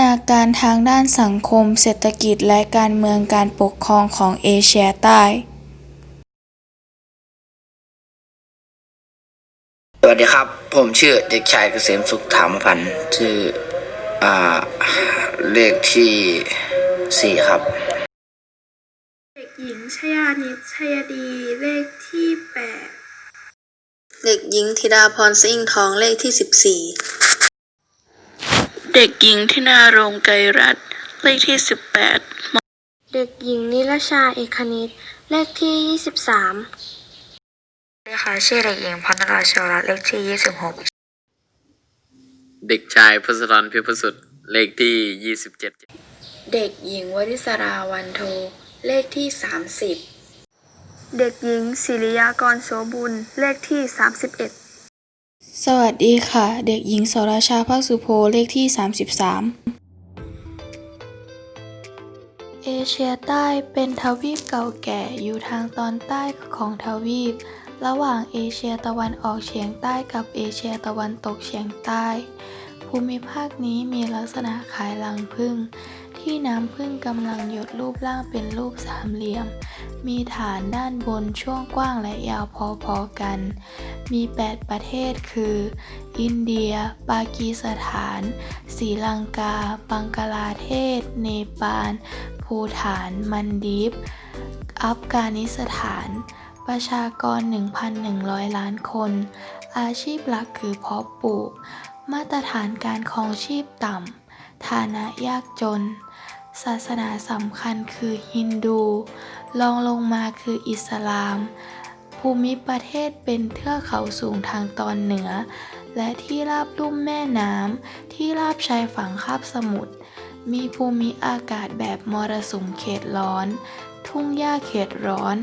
นาการทางด้านสังคม เศรษฐกิจ และการเมืองการปกครองของเอเชียใต้ สวัสดีครับ ผมชื่อเด็กชายเกษมสุขถามพันธ์ชื่ออ่าเลขที่สี่ครับ เด็กหญิงชยานิชชยดีเลขที่แปดเด็กหญิงธิดาพรสิ่งทองเลขที่ เด็กหญิงทินารงไกรรัตน์เลขที่ 18 เด็กหญิงนิรชาเอกนิตเลขที่ยี่สิบสามค่ะชื่อเด็กหญิงพันธราชวรัตน์เลขที่ยี่สิบหกเด็กชายพุทธรพิพุสุทธิ์เลขที่ 27 เด็กหญิงวริศราวันโทเลขที่ 30 เด็กหญิงศิริยากรโสบุญเลขที่สาม สวัสดีค่ะ เด็กหญิงสราชาภาคสุโพเลขที่ 33 เอเชียใต้เป็นทวีปเก่าแก่อยู่ทางตอนใต้ของทวีป ระหว่างเอเชียตะวันออกเฉียงใต้กับเอเชียตะวันตกเฉียงใต้ ภูมิภาคนี้มีลักษณะคล้ายรังผึ้ง ที่น้ำผึ้งกำลังหยดรูปร่างเป็นรูปสามเหลี่ยม มีฐานด้านบนช่วงกว้างและยาวพอๆกัน มี 8 ประเทศคือ อินเดีย ปากีสถานศรีลังกา บังกลาเทศ เนปาล ภูฐาน มันดีฟอัฟกานิสถาน ประชากร 1,100 ล้านคน อาชีพหลักคือเพาะปลูก มาตรฐานการครองชีพต่ำฐานะยากจน ศาสนาสำคัญคือฮินดู รองลงมาคืออิสลาม ภูมิประเทศเป็นเทือกเขาสูงทางตอนเหนือ และที่ราบลุ่มแม่น้ำ ที่ราบชายฝั่งคาบสมุทร มีภูมิอากาศแบบมรสุมเขตร้อน ทุ่งหญ้าเขตร้อน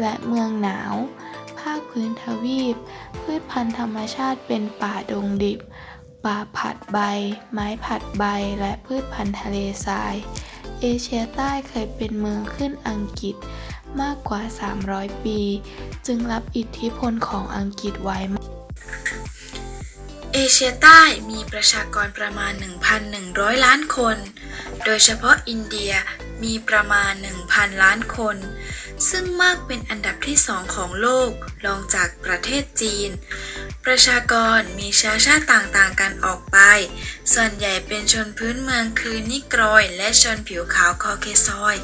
และเมืองหนาว ภาคพื้นทวีป พืชพันธุ์ธรรมชาติเป็นป่าดงดิบป่าผัดใบ ไม้ผัดใบ และพืชพันธุ์ทะเลทราย เอเชียใต้เคยเป็นเมืองขึ้นอังกฤษมากกว่า 300 ปี จึงรับอิทธิพลของอังกฤษไว้ เอเชียใต้มีประชากรประมาณ 1,100 ล้านคน โดยเฉพาะอินเดียมีประมาณ 1,000 ล้านคน ซึ่งมากเป็นอันดับที่สองของโลกรองจากประเทศจีน ประชากรมีเชื้อชาติต่างๆกันออกไป ส่วนใหญ่เป็นชนพื้นเมืองคือนิกรอยและชนผิวขาวคอเคซอย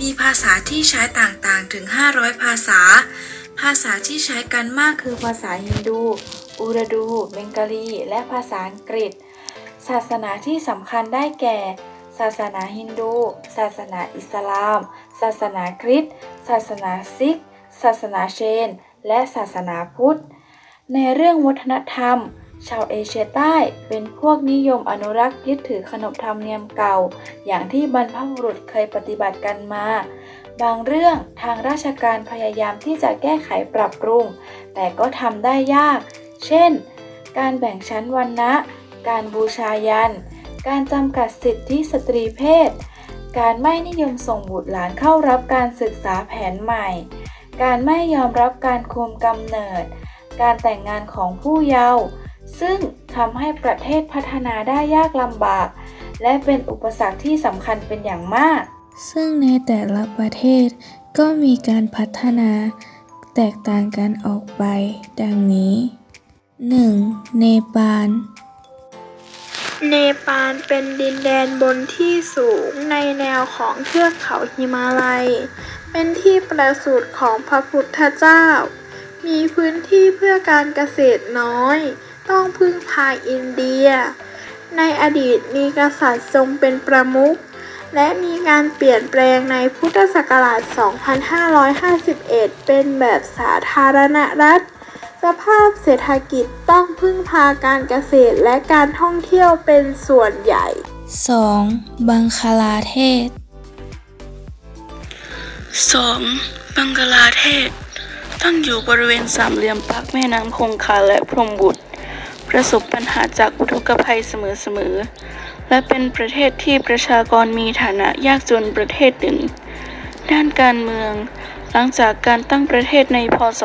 มีภาษาที่ใช้ต่างๆถึง 500 ภาษา ภาษาที่ใช้กันมากคือภาษาฮินดู อูรดู เบงกาลี และภาษาอังกฤษ ศาสนาที่สำคัญได้แก่ ศาสนาฮินดู ศาสนาอิสลาม ศาสนาคริสต์ ศาสนาซิก ศาสนาเชน และศาสนาพุทธ ในเรื่องวัฒนธรรม ชาวเอเชียใต้เป็นพวกนิยมอนุรักษ์ยึดถือขนบธรรมเนียมเก่า อย่างที่บรรพบุรุษเคยปฏิบัติกันมา บางเรื่องทางราชการพยายามที่จะแก้ไขปรับปรุง แต่ก็ทำได้ยาก เช่น การแบ่งชั้นวรรณะ การบูชายัน การจำกัดสิทธิสตรีเพศ การไม่นิยมส่งบุตรหลานเข้ารับการศึกษาแผนใหม่ การไม่ยอมรับการคุมกำเนิด การแต่งงานของผู้เยาว์ซึ่งทำให้ประเทศพัฒนาได้ยากลำบาก และเป็นอุปสรรคที่สำคัญเป็นอย่างมาก ซึ่งในแต่ละประเทศก็มีการพัฒนาแตกต่างกันออกไป ดังนี้ 1. เนปาล เนปาลเป็นดินแดนบนที่สูงในแนวของเทือกเขาหิมาลัย เป็นที่ประสูติของพระพุทธเจ้า มีพื้นที่เพื่อการเกษตรน้อย ต้องพึ่งพาอินเดีย ในอดีตมีกษัตริย์ทรงเป็นประมุข และมีการเปลี่ยนแปลงในพุทธศักราช 2551 เป็นแบบสาธารณรัฐ สภาพเศรษฐกิจต้องพึ่งพาการเกษตรและการท่องเที่ยวเป็นส่วนใหญ่ 2. บังคลาเทศ 2. บังกลาเทศ ตั้งอยู่บริเวณสามเหลี่ยมปากแม่น้ำคงคาและพรมบุตร ประสบปัญหาจากอุทกภัยเสมอๆ และเป็นประเทศที่ประชากรมีฐานะยากจนประเทศหนึ่ง ด้านการเมือง หลังจากการตั้งประเทศในพศ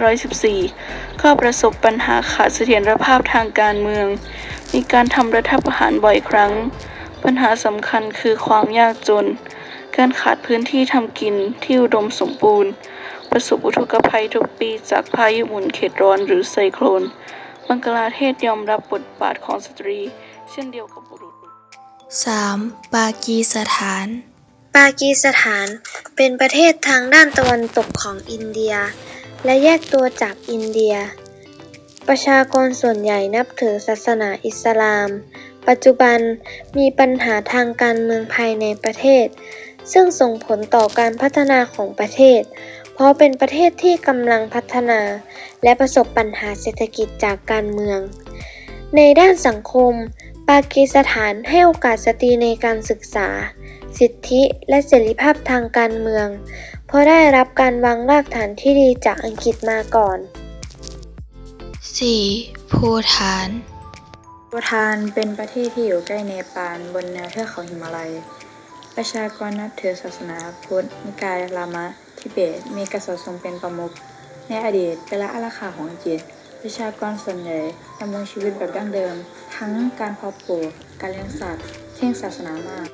2514 ก็ประสบปัญหาขาดเสถียรภาพทางการเมือง มีการทำรัฐประหารบ่อยครั้ง ปัญหาสำคัญคือความยากจน การขาดพื้นที่ทำกินที่อุดมสมบูรณ์ ประสบอุทกภัยทุกปีจากพายุหมุนเขตร้อนหรือไซโคลน บังกลาเทศยอมรับบทบาทของสตรี เช่นเดียวกับบุรุษ 3. ปากีสถาน ปากีสถานเป็นประเทศทางด้านตะวันตกของอินเดีย และแยกตัวจากอินเดีย ประชากรส่วนใหญ่นับถือศาสนาอิสลาม ปัจจุบันมีปัญหาทางการเมืองภายในประเทศ ซึ่งส่งผลต่อการพัฒนาของประเทศ เพราะเป็นประเทศที่กำลังพัฒนา และประสบปัญหาเศรษฐกิจจากการเมือง ในด้านสังคม ปากีสถานให้โอกาสสตรีในการศึกษา สิทธิและเสรีภาพทางการเมือง เพราะได้รับการวางรากฐานที่ดีจากอังกฤษมาก่อน 4. ภูฐานภูฏานเป็นประเทศที่อยู่ใกล้เนปาลบนแนวเทือกเขาหิมาลัย ประชากรนับถือศาสนาพุทธนิกายลามะ ทิเบตมีกษัตริย์ทรงเป็นประมุขในอดีตเป็นละอาราคาของอังกฤษประชากรส่วนใหญ่ดำรงชีวิตแบบดั้งเดิม ทั้งการเพาะปลูก การเลี้ยงสัตว์เข่งศาสนามาก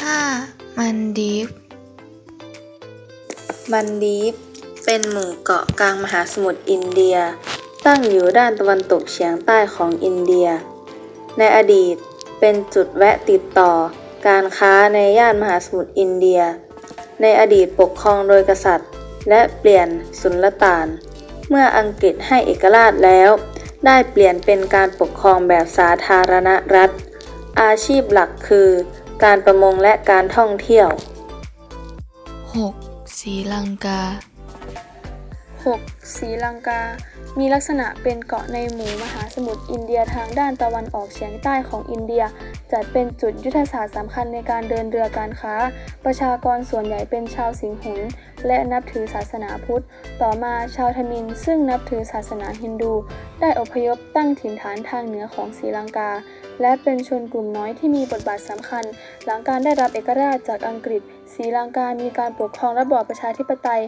5. มันดีฟบันดีฟเป็นหมู่เกาะกลางมหาสมุทรอินเดีย ตั้งอยู่ด้านตะวันตกเฉียงใต้ของอินเดีย ในอดีตเป็นจุดแวะติดต่อ การค้าในย่านมหาสมุทรอินเดีย ในอดีตปกครองโดยกษัตริย์ และเปลี่ยนสุลต่าน เมื่ออังกฤษให้เอกราชแล้ว ได้เปลี่ยนเป็นการปกครองแบบสาธารณรัฐ อาชีพหลักคือ การประมงและการท่องเที่ยว 6. ศรีลังกา 6. ศรีลังกา มีลักษณะเป็นเกาะในหมู่มหาสมุทรอินเดียทางด้านตะวันออกเฉียงใต้ของอินเดีย จัดเป็นจุดยุทธศาสตร์สำคัญในการเดินเรือการค้า ประชากรส่วนใหญ่เป็นชาวสิงหุนและนับถือศาสนาพุทธ ต่อมาชาวทมินซึ่งนับถือศาสนาฮินดู ได้อพยพตั้งถิ่นฐานทางเหนือของศรีลังกา และเป็นชนกลุ่มน้อยที่มีบทบาทสำคัญ หลังการได้รับเอกราชจากอังกฤษศรีลังกามีการปกครองระบอบประชาธิปไตย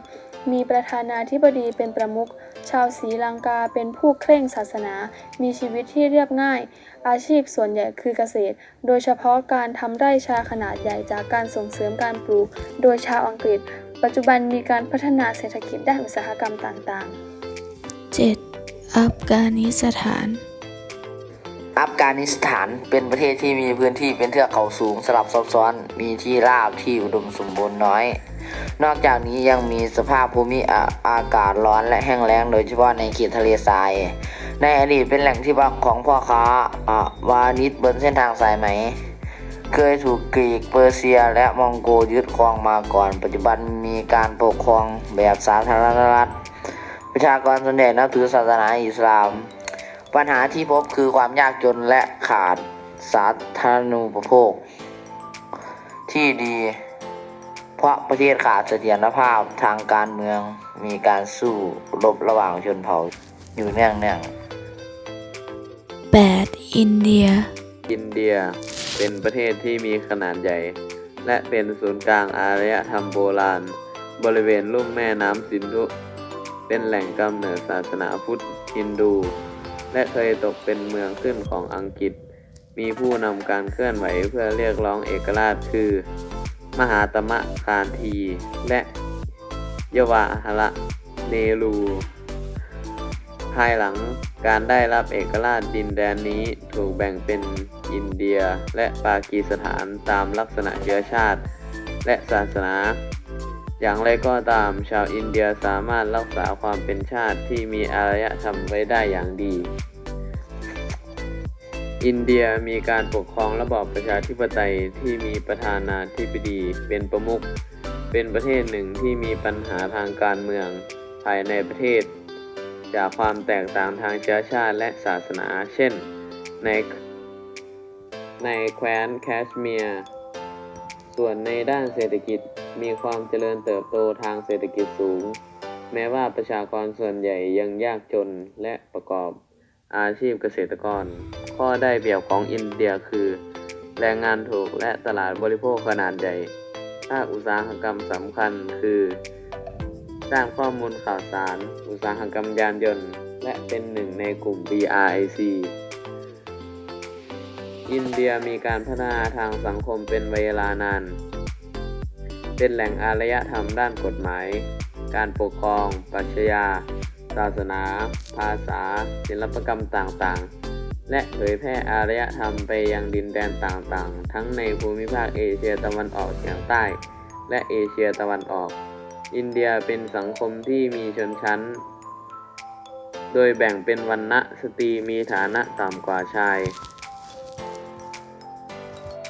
มีประธานาธิบดีเป็นประมุข ชาวศรีลังกาเป็นผู้เคร่งศาสนา มีชีวิตที่เรียบง่าย อาชีพส่วนใหญ่คือเกษตร โดยเฉพาะการทำไร่ชาขนาดใหญ่จากการส่งเสริมการปลูก โดยชาวอังกฤษ ปัจจุบันมีการพัฒนาเศรษฐกิจด้านอุตสาหกรรมต่างๆ 7. อัฟกานิสถาน อัฟกานิสถานเป็นประเทศที่มีพื้นที่เป็นเทือกเขาสูงสลับซับซ้อน มีที่ราบที่อุดมสมบูรณ์น้อย นอกจากนี้ยังมีสภาพภูมิอาอากาศร้อนและแห้งแล้งโดยเฉพาะในเขตทะเลทราย ในอดีตเป็นแหล่งที่พักของพ่อค้าอ่าวานิชบนเส้นทางสายไหม เคยถูกกรีกเปอร์เซียและมองโกยึดครองมาก่อน ปัจจุบันมีการปกครองแบบสาธารณรัฐ ประชากรส่วนใหญ่นับถือศาสนาอิสลาม ปัญหาที่พบคือความยากจนและขาดสาธารณูปโภค ที่ดี เพราะประเทศขาดเสถียรภาพทางการเมืองมีการสู้รบระหว่างชนเผ่าอยู่เนื่องเนื่อง 8. อินเดีย อินเดียเป็นประเทศที่มีขนาดใหญ่ และเป็นศูนย์กลางอารยธรรมโบราณ บริเวณลุ่มแม่น้ำสินธุ เป็นแหล่งกำเนิดศาสนาพุทธฮินดู และเคยตกเป็นเมืองขึ้นของอังกฤษ มีผู้นำการเคลื่อนไหวเพื่อเรียกร้องเอกราชคือ มหาตมะคานที และยวาหระเนรู ภายหลังการได้รับเอกราชดินแดนนี้ถูกแบ่งเป็นอินเดียและปากีสถานตามลักษณะเชื้อชาติ และศาสนา อย่างไรก็ตาม ชาวอินเดียสามารถรักษาความเป็นชาติที่มีอารยธรรมไว้ได้อย่างดี อินเดียมีการปกครองระบอบประชาธิปไตยที่มีประธานาธิบดีเป็นประมุข เป็นประเทศหนึ่งที่มีปัญหาทางการเมืองภายในประเทศ จากความแตกต่างทางเชื้อชาติและศาสนา เช่น ในในแคว้นแคชเมียร์ ส่วนในด้านเศรษฐกิจ มีความเจริญเติบโตทางเศรษฐกิจสูง แม้ว่าประชากรส่วนใหญ่ยังยากจนและประกอบอาชีพเกษตรกร ข้อได้เปรียบของอินเดียคือ แรงงานถูกและตลาดบริโภคขนาดใหญ่ภาคอุตสาหกรรมสำคัญคือด้านข้อมูลข่าวสาร อุตสาหกรรมยานยนต์ และเป็นหนึ่งในกลุ่ม BRIC อินเดียมีการพัฒนาทางสังคมเป็นเวลานาน เป็นแหล่งอารยธรรมด้านกฎหมาย การปกครอง ปรัชญา ศาสนา ภาษา ศิลปกรรมต่างๆ และเผยแพร่อารยธรรมไปยังดินแดนต่างๆ ทั้งในภูมิภาคเอเชียตะวันออกเฉียงใต้ และเอเชียตะวันออก อินเดียเป็นสังคมที่มีชนชั้น โดยแบ่งเป็นวรรณะสตรีมีฐานะต่ำกว่าชาย